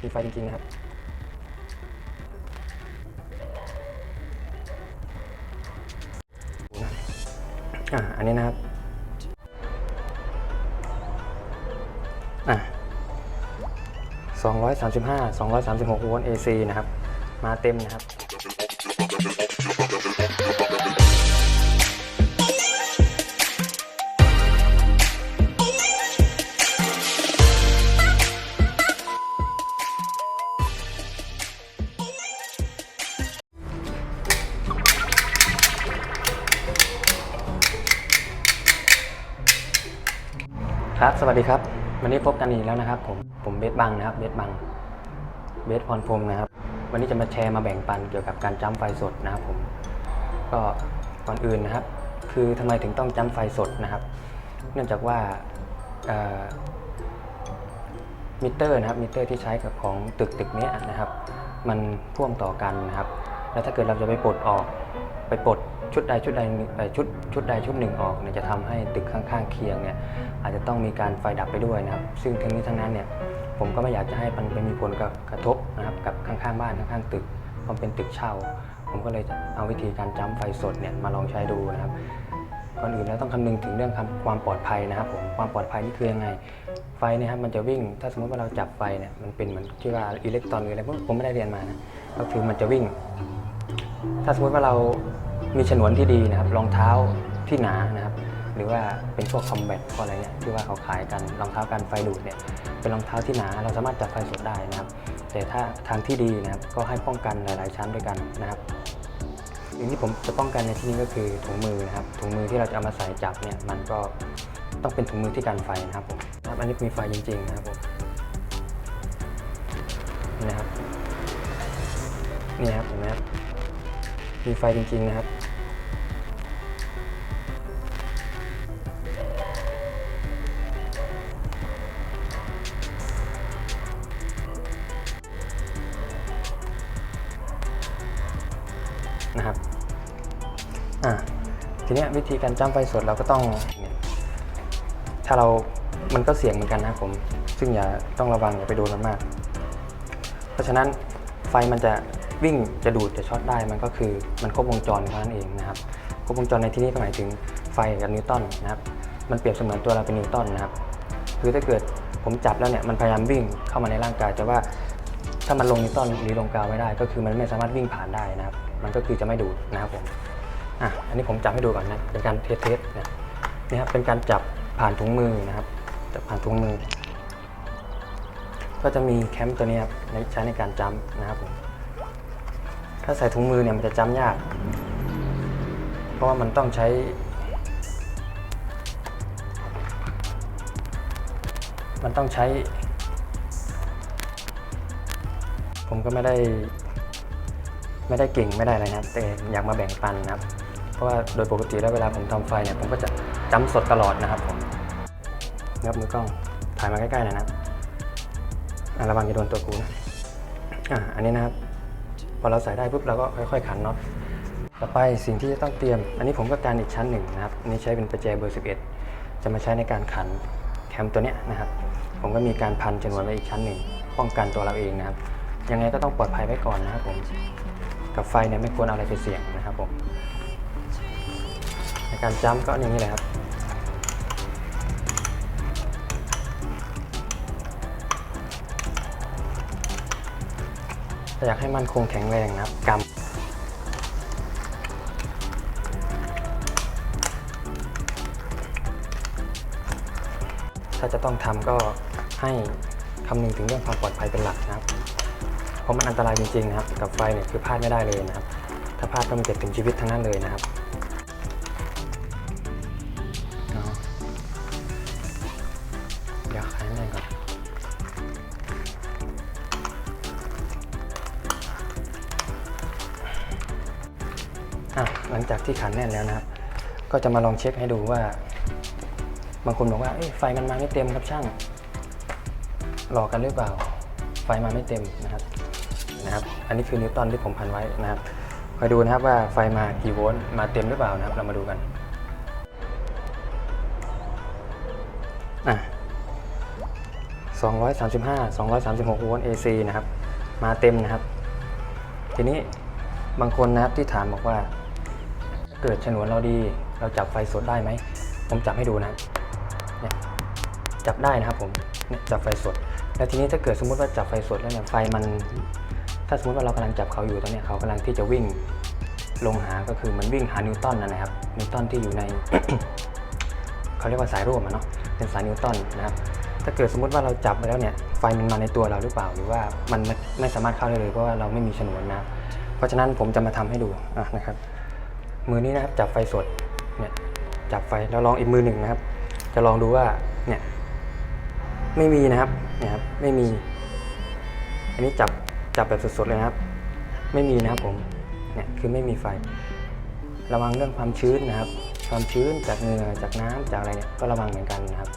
มีไฟจริงๆนะครับอะอันนี้นะครับอะ235 236โวลต์ AC นะครับ มาเต็มนะครับ ครับสวัสดีครับวันนี้พบกันอีกแล้วนะครับ ผมผมเบสบังนะครับเบสบังเบสพรพรหมนะครับ วันนี้จะมาแชร์มาแบ่งปันเกี่ยวกับการจ้ำไฟสดนะครับผมก็ก่อนอื่นนะครับ คือทำไมถึงต้องจ้ำไฟสดนะครับ เนื่องจากว่ามิเตอร์นะครับมิเตอร์ที่ใช้กับของตึกตึกนี้นะครับ มันพ่วงต่อกันนะครับ แล้วถ้าเกิดเราจะไปปลดออกไปปลด ชุดใดชุดใดชุดชุดใดชุดหนึ่งออกเนี่ยจะทำให้ตึกข้างๆเคียงเนี่ยอาจจะต้องมีการไฟดับไปด้วยนะครับ ซึ่งทั้งนี้ทั้งนั้นเนี่ยผมก็ไม่อยากจะให้มันไปมีผลกระทบนะครับกับข้างๆบ้านข้างๆตึกเพราะเป็นตึกเช่า ผมก็เลยจะเอาวิธีการจ้ำไฟสดเนี่ยมาลองใช้ดูนะครับก่อนอื่นแล้วต้องคำนึงถึงเรื่องความปลอดภัยนะครับผมความปลอดภัยนี่คือยังไง ไฟเนี่ยครับมันจะวิ่งถ้าสมมติว่าเราจับไฟเนี่ยมันเป็นเหมือนที่ว่าอิเล็กตรอนหรืออะไรผมไม่ได้เรียนมานะก็คือมันจะวิ่ง ถ้าสมมติว่าเรา มีฉนวนที่ดีนะครับรองเท้าที่หนานะครับหรือว่าเป็นพวกคอมแบทพวกอะไรเนี่ยที่ว่าเขาขายกันรองเท้ากันไฟดูดเนี่ยเป็นรองเท้าที่หนาเราสามารถจับไฟสดได้นะครับ แต่ถ้าทางที่ดีนะครับก็ให้ป้องกันหลาย ๆ ชั้นด้วยกันนะครับสิ่งที่ผมจะป้องกันในที่นี้ก็คือถุงมือนะครับถุงมือที่เราจะเอามาใส่จับเนี่ยมันก็ต้องเป็นถุงมือที่กันไฟนะครับผมนะครับอันนี้มีไฟจริง ๆ นะครับผมนะครับนี่ครับเห็นไหมครับมีไฟจริง ๆ นะครับ อะทีนี้วิธีการจ้ำไฟสดเราก็ต้อง ถ้าเรา มันก็เสี่ยงเหมือนกันนะครับผม ซึ่งอย่าต้องระวังอย่าไปโดนมันมาก เพราะฉะนั้นไฟมันจะวิ่งจะดูดจะช็อตได้มันก็คือมันครบวงจรเท่านั้นเองนะครับครบวงจรในที่นี้ก็หมายถึงไฟกับนิวตันนะครับมันเปรียบเสมือนตัวเราเป็นนิวตันนะครับคือถ้าเกิดผมจับแล้วเนี่ยมันพยายามวิ่งเข้ามาในร่างกายแต่ว่าถ้ามันลงนิวตันหรือลงกาวไม่ได้ ก็คือมันไม่สามารถวิ่งผ่านได้นะครับ มันก็คือจะไม่ดูดนะครับผม อะอันนี้ผมจับให้ดูก่อนนะเป็นการเทสเทสเนี่ยนี่ครับเป็นการจับผ่านถุงมือนะครับ จับผ่านถุงมือ ก็จะมีแคมป์ตัวนี้ครับในใช้ในการจัมป์นะครับผมถ้าใส่ถุงมือเนี่ยมันจะจัมป์ยาก เพราะว่ามันต้องใช้มันต้องใช้ ผมก็ไม่ได้ ไม่ได้เก่งไม่ได้อะไรนะแต่อยากมาแบ่งปันนะครับ ราะว่าโดยปกติแล้วเวลาผมทำไฟเนี่ยผมก็จะจำสดตลอดนะครับผมนะครับมือกล้องถ่ายมาใกล้ๆหน่อยนะครับอะระวังจะโดนตัวกูนะอะอันนี้นะครับพอเราใส่ได้ปุ๊บเราก็ค่อยๆขันน็อตต่อไปสิ่งที่จะต้องเตรียม อันนี้ผมก็การอีกชั้นหนึ่งนะครับอันนี้ใช้เป็นประแจเบอร์ 11 จะมาใช้ในการขันแคมตัวเนี้ยนะครับ ผมก็มีการพันจนวนไว้อีกชั้นหนึ่งป้องกันตัวเราเองนะครับ ยังไงก็ต้องปลอดภัยไว้ก่อนนะครับผมกับไฟเนี่ยไม่ควรเอาอะไรไปเสี่ยงนะ ในการจัมป์ก็อย่างนี้แหละครับอยากให้มันคงแข็งแรงนะครับกำถ้าจะต้องทำก็ให้คำนึงถึงเรื่องความปลอดภัยเป็นหลักนะครับ เพราะมันอันตรายจริงๆนะครับ กับไฟเนี่ยคือพลาดไม่ได้เลยนะครับ ถ้าพลาดก็มันจะถึงชีวิตทั้งนั้นเลยนะครับ หลังจากที่ขันแน่นแล้วนะครับ ก็จะมาลองเช็คให้ดูว่า บางคนบอกว่าไฟมันมาไม่เต็มครับช่างหลอกกันหรือเปล่า ไฟมาไม่เต็มนะครับนะครับ อันนี้คือนิวตันที่ผมพันไว้นะครับคอยดูนะครับว่าไฟมากี่โวลต์มาเต็มหรือเปล่านะครับ เรามาดูกันอะ235 236โวลต์ AC นะครับ มาเต็มนะครับ ทีนี้บางคนนะครับที่ถามบอกว่า เกิดฉนวนเราดี เราจับไฟสดได้ไหม ผมจับให้ดูนะเนี่ยจับได้นะครับผมเนี่ยจับไฟสด แล้วทีนี้ถ้าเกิดสมมติว่าจับไฟสดแล้วเนี่ยไฟมัน ถ้าสมมติว่าเรากำลังจับเขาอยู่ตอนนี้เขากำลังที่จะวิ่งลงหาก็คือมันวิ่งหานิวตันนะนะครับนิวตันที่อยู่ในเขาเรียกว่าสายร่วมเนาะเป็นสายนิวตันนะครับถ้าเกิดสมมติว่าเราจับไปแล้วเนี่ยไฟมันมาในตัวเราหรือเปล่า หรือว่ามันไม่สามารถเข้าได้เลยเพราะว่าเราไม่มีฉนวนนะ เพราะฉะนั้นผมจะมาทำให้ดูะนะครับ มือนี้นะครับจับไฟสดเนี่ยจับไฟแล้วลองอีกมือหนึ่งนะครับ จะลองดูว่าเนี่ยไม่มีนะครับเนี่ยครับไม่มี อันนี้จับจับแบบสดๆเลยนะครับ ไม่มีนะครับผมเนี่ยคือไม่มีไฟ ระวังเรื่องความชื้นนะครับ ความชื้นจากเหงื่อจากน้ำจากอะไรเนี่ยก็ระวังเหมือนกันนะครับ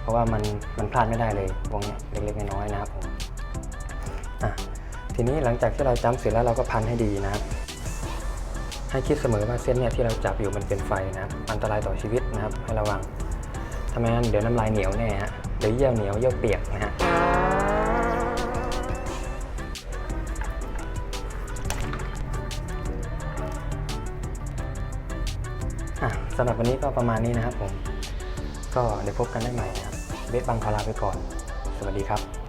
เพราะว่ามันมันพลาดไม่ได้เลยวงเนี้ยเล็กๆน้อยๆนะครับผมอะทีนี้หลังจากที่เราจ้ำเสร็จแล้วเราก็พันให้ดีนะครับ ให้คิดเสมอว่าเส้นเนี่ยที่เราจับอยู่มันเป็นไฟนะครับอันตรายต่อชีวิตนะครับให้ระวังถ้าไมงั้นเดี๋ยวน้ำลายเหนียวแน่ฮะเดี๋ยวเยี่ยวเหนียวเยี่ยวเปียกนะฮะสำหรับวันนี้ก็ประมาณนี้นะครับผม ก็เดี๋ยวพบกันได้ใหม่นะครับ เบสบังขอลาไปก่อน สวัสดีครับ